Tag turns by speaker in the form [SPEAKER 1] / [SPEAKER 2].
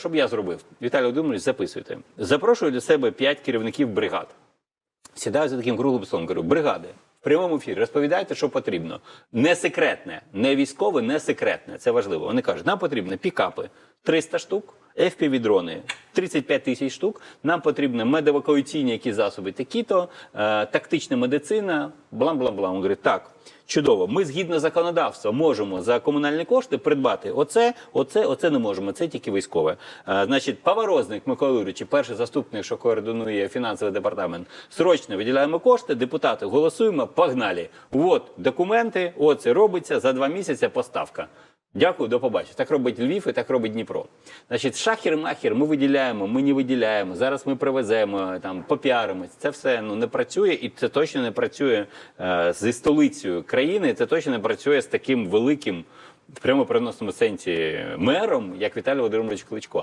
[SPEAKER 1] щоб я зробив. Віталій Володимирович, записуйте. Запрошую до себе п'ять керівників бригад. Сідаю за таким круглим столом, кажу, бригади. В прямому ефірі розповідайте, що потрібно. Не секретне, не військове, не секретне. Це важливо. Вони кажуть, нам потрібно пікапи 300 штук, FPV-дрони 35 тисяч штук. Нам потрібно медевакуаційні які засоби, такі-то, е, тактична медицина, блам-блам-блам. Він говорить, так, чудово. Ми згідно законодавства можемо за комунальні кошти придбати оце, оце, оце не можемо. Це тільки військове. А, значить, паворозник Микола перший заступник, що координує фінансовий департамент, срочно виділяємо кошти, депутати голосуємо, погнали. От документи, оце робиться за два місяці поставка. Дякую, до побачення. Так робить Львів і так робить Дніпро. Значить, шахер-махер ми виділяємо, ми не виділяємо. Зараз ми привеземо, там попіаримось. Це все ну не працює, і це точно не працює е, зі столицею країни. Це точно не працює з таким великим в прямо переносному сенсі мером, як Віталій Володимирович Кличко.